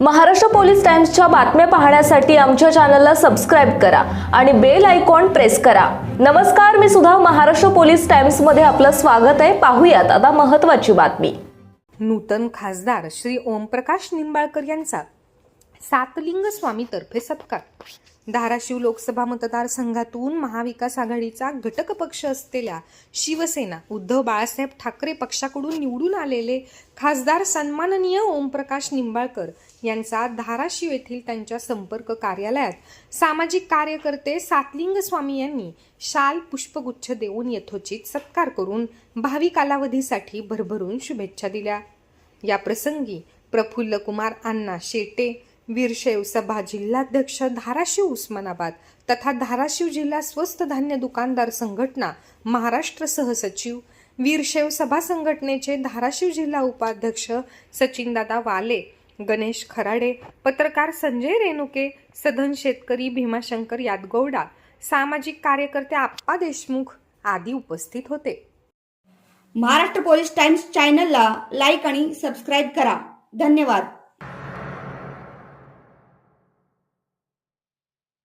Maharashtra police टाइम्सच्या बातम्या पाहण्यासाठी आमच्या चॅनलला सबस्क्राईब करा आणि बेल आयकॉन प्रेस करा. नमस्कार मी सुद्धा महाराष्ट्र पोलीस टाइम्समध्ये आपलं स्वागत आहे. पाहूयात आता महत्वाची बातमी. नूतन खासदार श्री ओमप्रकाश निंबाळकर यांचा सातलिंग स्वामीतर्फे सत्कार. धाराशिव लोकसभा मतदारसंघातून महाविकास आघाडीचा घटक पक्ष असलेल्या शिवसेना उद्धव बाळासाहेब ठाकरे पक्षाकडून निवडून आलेले खासदार सन्माननीय ओमप्रकाश निंबाळकर यांचा धाराशिव येथील त्यांच्या संपर्क कार्यालयात सामाजिक कार्यकर्ते सातलिंग स्वामी यांनी शाल पुष्पगुच्छ देऊन यथोचित सत्कार करून भावी कालावधीसाठी भरभरून शुभेच्छा दिल्या. या प्रसंगी प्रफुल्ल कुमार अण्णा शेटे वीरशैव सभा जिल्हाध्यक्ष धाराशिव उस्मानाबाद तथा धाराशिव जिल्हा स्वस्त धान्य दुकानदार संघटना महाराष्ट्र सहसचिव वीरशैव सभा संघटनेचे धाराशिव जिल्हा उपाध्यक्ष सचिनदादा वाले गणेश खराडे पत्रकार संजय रेणुके सधन शेतकरी भीमाशंकर यादगौडा सामाजिक कार्यकर्ते आप्पा देशमुख आदी उपस्थित होते. महाराष्ट्र पोलीस टाइम्स चॅनलला लाईक आणि सबस्क्राईब करा. धन्यवाद.